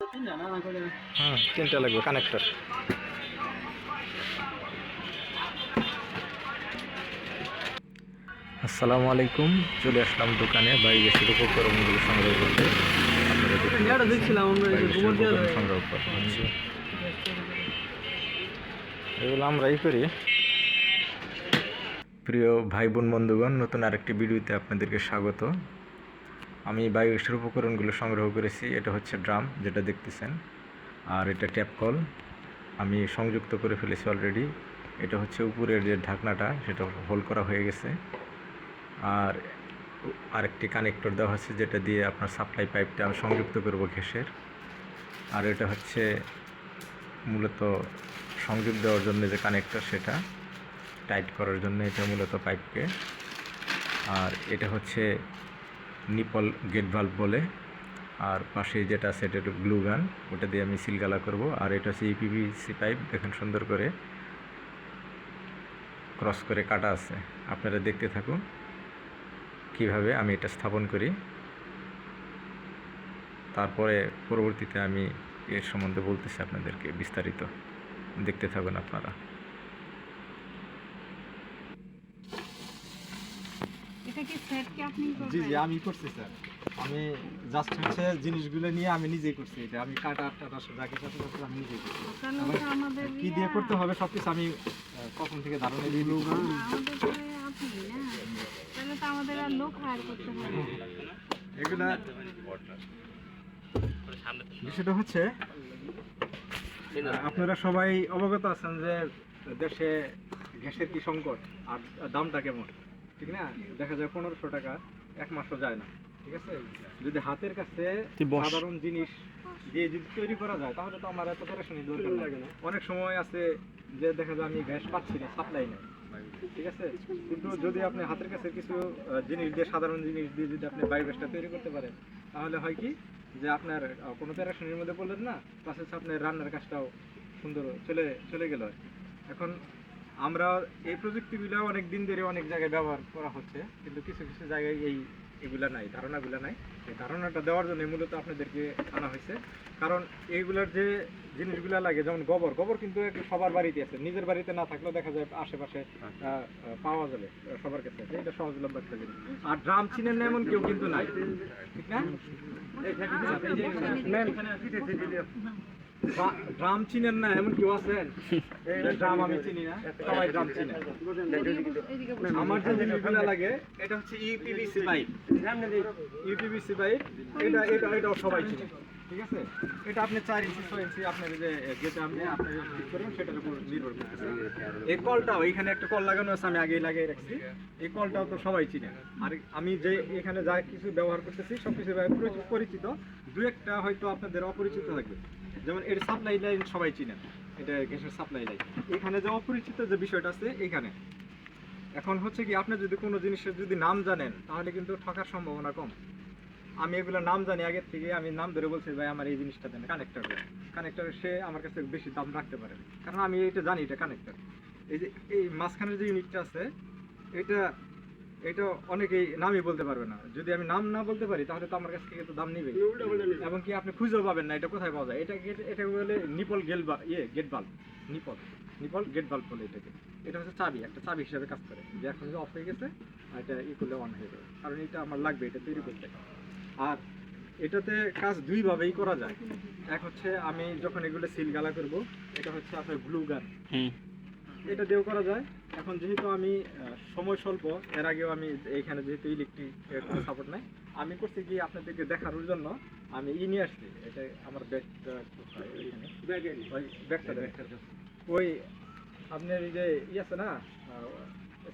হুম তিনটা লাগবে কানেক্টর আসসালামু আলাইকুম চলে আসলাম দোকানে উপকরণগুলো সংগ্রহ করতে। সংগ্রহ করতে এগুলো আমরাই করি। প্রিয় ভাই বোন বন্ধুগণ নতুন আরেকটি ভিডিওতে আপনাদেরকে স্বাগত। আমি বায়োগ্যাসের উপকরণগুলো সংগ্রহ করেছি, এটা হচ্ছে ড্রাম যেটা দেখতেছেন, আর এটা ট্যাপ কল। আমি সংযুক্ত করে ফেলেছি অলরেডি এটা হচ্ছে উপরের যে ঢাকনাটা, সেটা হোল করা হয়ে গেছে। আর আরেকটি কানেক্টর দেওয়া হচ্ছে যেটা দিয়ে আপনার সাপ্লাই পাইপটা আমি সংযুক্ত করব ঘেসের আর এটা হচ্ছে মূলত সংযোগ দেওয়ার জন্য যে কানেক্টর সেটা টাইট করার জন্য এটা মূলত পাইপকে আর এটা হচ্ছে নিপল গেট ভাল্ব বলে। আর পাশে যেটা আছে, এটা একটু গ্লু গান ওটা দিয়ে আমি সিলগালা করব। আর এটা হচ্ছে ইপিভিসি পাইপ দেখেন সুন্দর করে ক্রস করে কাটা আছে। আপনারা দেখতে থাকুন কীভাবে আমি এটা স্থাপন করি। তারপরে পরবর্তীতে আমি এর সম্বন্ধে বলতেছি আপনাদেরকে বিস্তারিত। দেখতে থাকুন আপনারা। এটা কি সেট কি আপনি জি জি আমি করছি স্যার আমি জাস্ট হচ্ছে জিনিসগুলো নিয়ে আমি নিজেই করছি এটা। আমি কাটা টাটা কিছু সব আমি নিজেই করছি। আমাদের কি দিয়ে করতে হবে সবকিছু আমি কখন থেকে ধারণা দিয়ে আপনি না? তাহলে তো আমাদের আর লোক হায়ার করতে হবে। এগুলা বিষয়টা হচ্ছে আপনারা সবাই অবগত আছেন যে দেশে গ্যাসের কি সংকট আর দামটা কেমন? ঠিক না? দেখা যায় পনেরোশো টাকা এক মাসও যায় না ঠিক আছে? যদি হাতের কাছে সাধারণ জিনিস দিয়ে যদি তৈরি করা যায় তাহলে তো আমার এত পেরেশানি দরকার লাগে না। অনেক সময় আছে যে দেখা যায় আমি গ্যাস পাচ্ছি না সাপ্লাই নেই ঠিক আছে? কিন্তু যদি আপনি হাতের কাছে কিছু জিনিস দিয়ে সাধারণ জিনিস দিয়ে যদি আপনি বায়োগ্যাসটা তৈরি করতে পারেন তাহলে হয় কি যে আপনার আহ, কোনো প্যারাশনির মধ্যে পড়লেন না প্লাস আপনার রান্নার কাজটাও সুন্দর চলে চলে গেল। এখন আমরা এই প্রযুক্তিগুলো অনেক দিন ধরে অনেক জায়গায় ব্যবহার করা হচ্ছে কিন্তু কিছু কিছু জায়গায় এই এগুলা নাই ধারণাগুলো নাই। এই ধারণাটা দেওয়ার জন্য মূলত আপনাদেরকে আনা হয়েছে। কারণ এইগুলার যে জিনিসগুলো লাগে যেমন গোবর গোবর কিন্তু একটু সবার বাড়িতে আছে। নিজের বাড়িতে না থাকলেও দেখা যায় আশেপাশে আহ, আহ, পাওয়া যাবে সবার কাছে। আছে। এটা সহজলভ্য একটা জিনিস। আর ড্রাম চিনেন না এমন কেউ কিন্তু নাই। ঠিক না? ড্রাম চিনেন না, এমন কেউ আছেন ড্রাম আমি চিনি না, সবাই ড্রাম চিনে। আমার যে লাগে, এটা হচ্ছে এটা এটা সবাই চিনে। ঠিক আছে? এটা আপনি চার ইঞ্চি, ছয় ইঞ্চি এই কলটাও, এখানে একটা কল লাগানো আছে, আমি আগেই লাগিয়ে রাখছি। এই কলটাও তো সবাই চিনে। আর আমি যে এখানে যা কিছু ব্যবহার করতেছি সব কিছু পরিচিত। দু একটা হয়তো আপনাদের অপরিচিত থাকবে যেমন এর সাপ্লাই লাইন সবাই চিনেন। এটা গ্যাসের সাপ্লাই লাইন এখানে যে অপরিচিত যে বিষয়টা আছে, এখানে। এখন হচ্ছে কি, আপনি যদি কোনো জিনিসের যদি নাম জানেন, তাহলে কিন্তু ঠকার সম্ভাবনা কম। আমি এগুলো নাম জানি, আগের থেকে আমি নাম ধরে বলছি ভাই, আমার এই জিনিসটা দেন কানেক্টর কানেক্টর সে আমার কাছে বেশি দাম রাখতে পারে। কারণ আমি এটা জানি, এটা কানেক্টর এই যে, এই মাঝখানের যে ইউনিটটা আছে, এটা এটা অনেকেই নামই বলতে পারবে না। যদি আমি নাম না বলতে পারি তাহলে তো আমার কাছ থেকে তো দাম নিবে এবং কি আপনি খুঁজেও পাবেন না এটা কোথায় পাওয়া যায়? এটা গেট- এটা বলে নিপল গেল বা ইয়ে gate bulb. Nipple. Nipple gate bulb বলে এটাকে। এটা হচ্ছে চাবি একটা চাবি হিসাবে কাজ করে। যে এখন যে অফ হয়ে গেছে আর এটা ই করলে অন হয়ে যাবে। কারণ এটা আমার লাগবে এটা তৈরি করতে। আর এটাতে কাজ দুইভাবেই করা যায়। এক হচ্ছে আমি যখন এগুলো সিল গালা করব এটা হচ্ছে আপনার গ্লু গান এটা দিয়েও করা যায়। এখন যেহেতু আমি সময় স্বল্প এর আগেও আমি এইখানে যেহেতু ইলেকট্রিক সাপোর্ট নাই আমি করছি কি আপনাদেরকে দেখানোর জন্য আমি ই নিয়ে আসছি। এটা আমার ব্যাগটা ওই ব্যাগটা ব্যাগটা ওই আপনার এই যে ই আছে না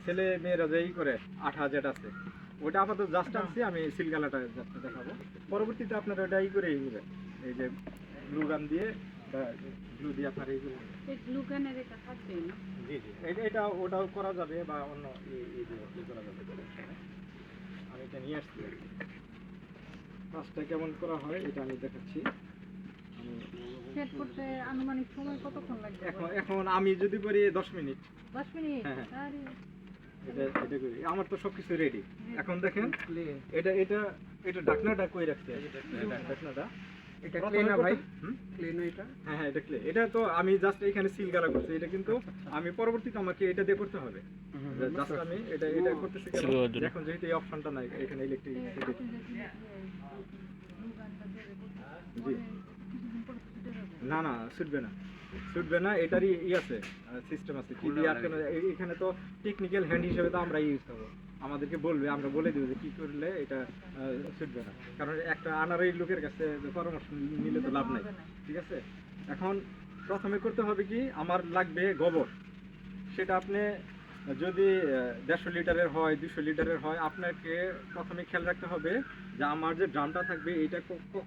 ছেলে মেয়েরা যে ই করে আঠা যেটা আছে ওটা আপাতত জাস্ট আনছি আমি সিলগালাটা দেখাবো। পরবর্তীতে আপনারা ওটা ই করে এই যে গ্লু গান দিয়ে গ্লু দিয়ে আপনার এই করে এই এটা থাকবে না? জি জি। এটা এটা ওটাও করা যাবে বা অন্য ই- ই দিয়ে করা যাবে আমি এটা নিয়ে আসছি। কাজটা কেমন করা হয় এটা আমি দেখাচ্ছি। সেট করতে আনুমানিক সময় কতক্ষণ লাগবে? এখন এখন আমি যদি করি দশ মিনিট। দশ মিনিট? হ্যাঁ, হ্যাঁ। আরে। এটা এটা করি। আমার তো সবকিছু রেডি এখন দেখেন এটা এটা এটা ঢাকনাটা কই রাখছে? এটা ঢাকনাটা। এটা ক্লে না ভাই। ক্লে না এটা। হ্যাঁ হ্যাঁ এটা clay। এটা তো আমি জাস্ট এখানে সিল গালা করছি। এটা কিন্তু আমি পরবর্তীতে আমাকে এটা দিয়ে করতে হবে। জাস্ট আমি এটা এটা করতেছি এখন যেহেতু এই অপশনটা নাই এখানে ইলেকট্রিক জি। না না ছুটবে না। ছুটবে না এটারই ই আছে সিস্টেম আছে। কি দিয়ে এখানে তো টেকনিক্যাল হ্যান্ড হিসেবে তো আমরা ইউজ করব। আমাদেরকে বলবে আমরা বলে দেবো যে কি করলে এটা ছুটবে না। কারণ একটা আনারি লোকের কাছে পরামর্শ নিলে তো লাভ নাই ঠিক আছে? এখন প্রথমে করতে হবে কি আমার লাগবে গোবর। সেটা আপনি যদি দেড়শো লিটারের হয় দুশো লিটারের হয় আপনাকে প্রথমে খেয়াল রাখতে হবে যে আমার যে ড্রামটা থাকবে এটা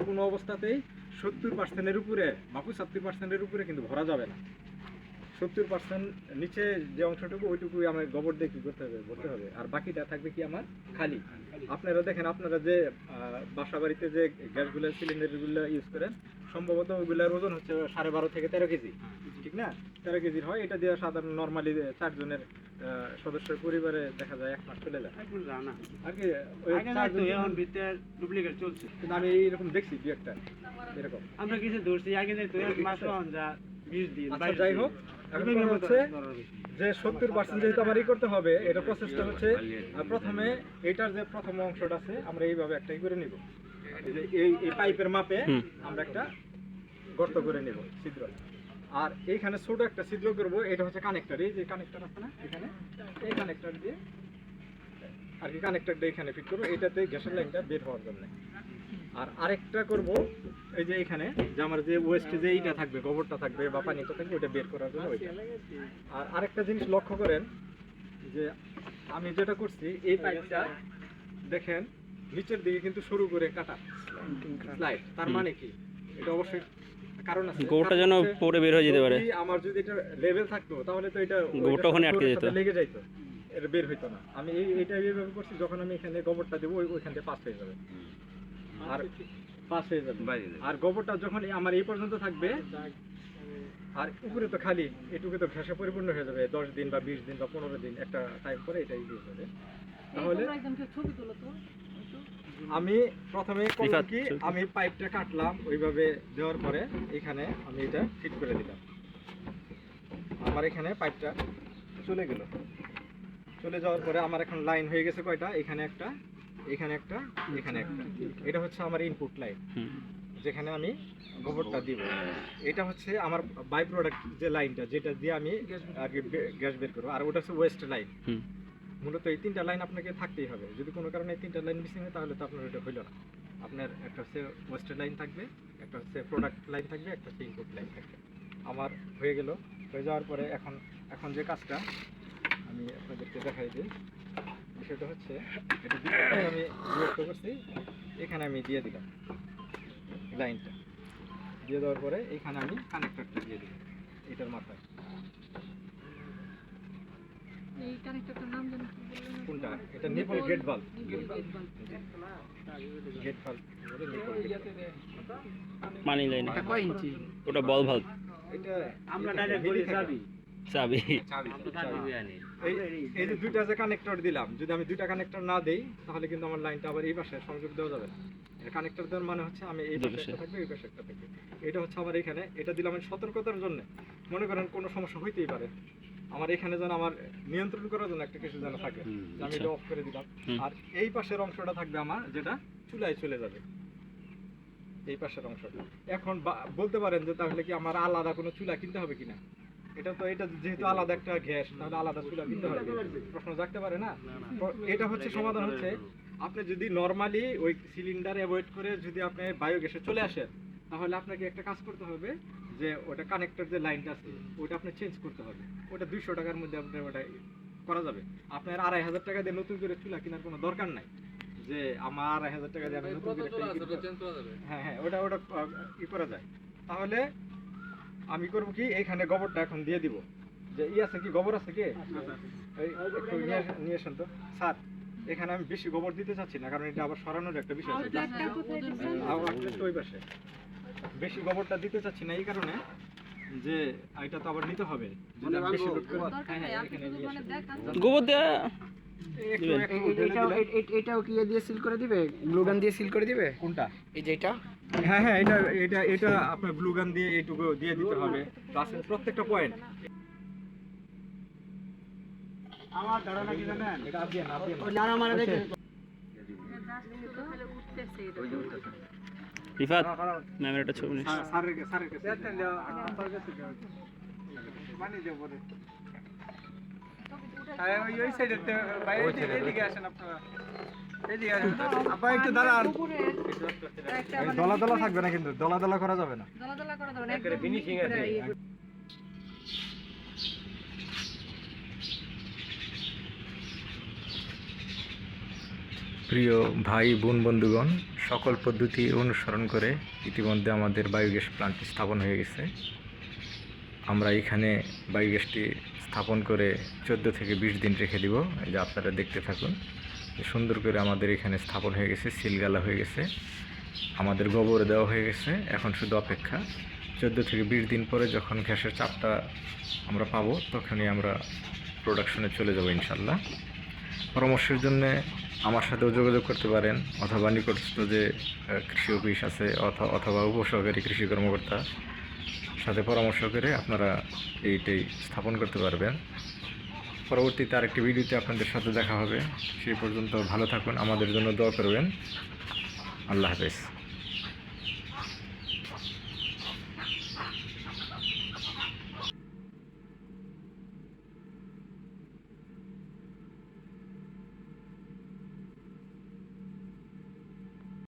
কোনো অবস্থাতেই সত্তর পার্সেন্টের উপরে বা পঁচাত্তর পার্সেন্টের উপরে কিন্তু ভরা যাবে না। সত্তর পার্সেন্ট নিচে যে অংশটুকু ওইটুকুই আমার গোবর দিয়ে কি করতে হবে? ভরতে হবে। আর বাকিটা থাকবে কি আমার খালি। আপনারা দেখেন আপনারা যে বাসা বাড়িতে যে গ্যাসগুলো সিলিন্ডারগুলো ইউজ করেন সম্ভবত ওইগুলোর ওজন হচ্ছে সাড়ে বারো থেকে তেরো কেজি। ঠিক না? তেরো কেজির হয় এটা দিয়ে সাধারণ নর্মালি চারজনের সদস্যের পরিবারে দেখা যায় এক মাস চলে যায়। আর কি ডুপ্লিকেট চলছে। কিন্তু আমি এইরকম দেখছি দু একটা এরকম। আমরা কিছু ধরছি আগে আচ্ছা যাই হোক হচ্ছে যে সত্তর পার্সেন্ট যেহেতু আমার ই করতে হবে এটা প্রসেসটা হচ্ছে প্রথমে এটার যে প্রথম অংশটা আছে আমরা এইভাবে একটাই করে নিব। এই এই এই পাইপের মাপে আমরা একটা গর্ত করে নেব ছিদ্র। আর এইখানে ছোট একটা ছিদ্র করব এটা হচ্ছে কানেক্টর এই যে কানেক্টর আছে না এখানে এই কানেক্টর দিয়ে আর কি কানেক্টরটা এখানে ফিট করব এটাতে গ্যাসের লাইনটা বের হওয়ার জন্য। আর আরেকটা করব এই যে এখানে যে আমার যে ওয়েস্ট যে এইটা থাকবে গোবরটা থাকবে বা পানিটা থাকবে ওটা বের করার জন্য ওইটা। আর আরেকটা জিনিস লক্ষ্য করেন যে আমি যেটা করছি এই পাইপটা দেখেন নিচের দিকে কিন্তু শুরু করে কাটা। স্লাইড তার মানে কি? এটা অবশ্যই কারণ আছে। গোবরটা যেন পরে বের হয়ে যেতে পারে। আমার যদি এটা লেভেল থাকতো তাহলে তো এটা গোবরটা ওখানে আটকে যেত। লেগে যাইতো। এটা বের হইতো না। আমি এই এটা এইভাবে করছি যখন আমি এখানে গোবরটা দেবো ওই ওইখান থেকে পাস হয়ে যাবে। আর পাস হয়ে যাবে। আর গোবরটা যখন আমার এই পর্যন্ত থাকবে আর উপরে তো খালি এটুকু তো ঘাসে পরিপূর্ণ হয়ে যাবে। দশ দিন বা বিশ দিন বা পনেরো দিন একটা টাইম পরে এটাই দিয়ে যাবে। তাহলে আমি প্রথমে করলাম কি আমি পাইপটা কাটলাম ওইভাবে দেওয়ার পরে এখানে আমি এটা ফিট করে দিলাম। আমার এখানে পাইপটা চলে গেল। চলে যাওয়ার পরে আমার এখন লাইন হয়ে গেছে কয়টা? এখানে একটা এখানে একটা এখানে একটা। এটা হচ্ছে আমার ইনপুট লাইন যেখানে আমি গোবরটা দিব। এটা হচ্ছে আমার বাই প্রোডাক্ট যে লাইনটা যেটা দিয়ে আমি আর কি গ্যাস বের করব। আর ওটা হচ্ছে ওয়েস্ট লাইন মূলত এই তিনটা লাইন আপনাকে থাকতেই হবে। যদি কোনো কারণে এই তিনটা লাইন মিসিং হয় তাহলে তো আপনার এটা হইল না। আপনার একটা হচ্ছে ওয়েস্ট লাইন থাকবে একটা হচ্ছে প্রোডাক্ট লাইন থাকবে একটা হচ্ছে ইনপুট লাইন থাকবে। আমার হয়ে গেল। হয়ে যাওয়ার পরে এখন এখন যে কাজটা আমি আপনাদেরকে দেখাই দিই। বিষয়টা হচ্ছে এটা আমি বিরক্ত করছি। এখানে আমি দিয়ে দিলাম লাইনটা। দিয়ে দেওয়ার পরে এখানে আমি কানেক্টরটা দিয়ে দিলাম এটার মাথায়। এই কানেক্টরটার নাম জানি কোনটা? এটা nipple gate bulb gate bulb. মানি লাইন এটা কয় ইঞ্চি ওটা বল ভাল্ব এটা আমরা ডাইরেক্ট থাকে। যাবি চাবি। এই যে দুইটা যে কানেক্টর দিলাম যদি আমি দুইটা কানেক্টর না দেই তাহলে কিন্তু আমার লাইনটা আবার এই পাশে সংযোগ দেওয়া যাবে না। কানেক্টর দেওয়ার মানে হচ্ছে আমি এই পাশে। একটা থাকবে এই পাশে একটা থাকবে। এটা হচ্ছে আমার এখানে এটা দিলাম আমি সতর্কতার জন্য। মনে করেন কোনো সমস্যা হইতেই পারে। আমার এখানে যেন আমার নিয়ন্ত্রণ করার জন্য একটা কিছু যেন থাকে যে আমি আচ্ছা। এটা অফ করে দিলাম। আর এই পাশের অংশটা থাকবে আমার যেটা চুলায় চলে যাবে। এই পাশের অংশটা। এখন বা- বলতে পারেন যে তাহলে কি আমার আলাদা কোনো চুলা কিনতে হবে কিনা? এটা তো এটা যেহেতু আলাদা একটা গ্যাস তাহলে আলাদা চুলা কিনতে হবে। প্রশ্ন জাগতে পারে না? এটা হচ্ছে সমাধান হচ্ছে আপনি যদি নর্মালি ওই সিলিন্ডার অ্যাভয়েড করে যদি আপনি বায়োগ্যাসে চলে আসেন তাহলে আপনাকে একটা কাজ করতে হবে যে ওটা কানেক্টর যে লাইনটা আছে ওটা আপনি চেঞ্জ করতে হবে। ওটা দুইশো টাকার মধ্যে আপনার ওটা করা যাবে। আপনার আড়াই হাজার টাকা দিয়ে নতুন করে চুলা কেনার কোনো দরকার নাই। যে আমার আড়াই হাজার টাকা দিয়ে নতুন করে। হ্যাঁ হ্যাঁ ওটা ওটা ই করা যায়। তাহলে আমি করব কি? এইখানে গোবরটা এখন দিয়ে দিব। যে ই আছে কি? গোবর আছে কি? এই একটু নিয়ে আসেন- তো। স্যার এখানে আমি বেশি গোবর দিতে চাচ্ছি না কারণ এটা আবার সরানোর একটা বিষয় আছে। ওই পাশে। বেশি গোবরটা দিতে চাচ্ছি না এই কারণে যে এটা তো আবার নিতে হবে। মানে গোবর দেয়া এটাও এটাও কি ইয়ে দিয়ে সিল করে দিবে? গ্লুগান দিয়ে সিল করে দিবে? কোনটা? এই যে এটা। হ্যাঁ হ্যাঁ এটা এটা এটা আপনার গ্লু দিয়ে এইটুকু দিয়ে দিতে হবে। গাছের প্রত্যেকটা পয়েন্ট আমার ধারণা কি জানেন? এটা আপনি আপনি না। নানা মানে দেখে রিফাত ম্যামের একটা ছবি নিস। স্যারের কাছে- স্যারের কাছে। পানি দেব পরে। আরে ওই ওই সাইডে ভাই এদিকে- side এ, এদিকে আসেন আপনারা। এদিকে আসেন। আপা একটু দাঁড়ান পুকুরের একটা এই মানে দলা দলা থাকবে না কিন্তু দলা দলা করা যাবে না। দলা করা যাবে না, একদম পুকুরে প্রিয় ভাই বোন বন্ধুগণ সকল পদ্ধতি অনুসরণ করে ইতিমধ্যে আমাদের বায়োগ্যাস প্ল্যান্টটি স্থাপন হয়ে গেছে। আমরা এখানে বায়োগ্যাসটি স্থাপন করে চোদ্দ থেকে বিশ দিন রেখে দিব। এই যে আপনারা দেখতে থাকুন সুন্দর করে আমাদের এখানে স্থাপন হয়ে গেছে, সিলগালা হয়ে গেছে। আমাদের গোবর দেওয়া হয়ে গেছে, এখন শুধু অপেক্ষা। চোদ্দ থেকে বিশ দিন পরে যখন গ্যাসের চাপটা আমরা পাবো, তখনই আমরা প্রোডাকশনে চলে যাব ইনশাল্লাহ পরামর্শের জন্য আমার সাথেও যোগাযোগ করতে পারেন, অথবা নিকটস্থ যে কৃষি অফিস আছে, অথ- অথবা উপসহকারী কৃষি কর্মকর্তা। সাথে পরামর্শ করে আপনারা এইটাই স্থাপন করতে পারবেন। পরবর্তীতে আরেকটি ভিডিওতে আপনাদের সাথে দেখা হবে। সেই পর্যন্ত ভালো থাকুন, আমাদের জন্য দোয়া করবেন। আল্লাহ হাফেজ।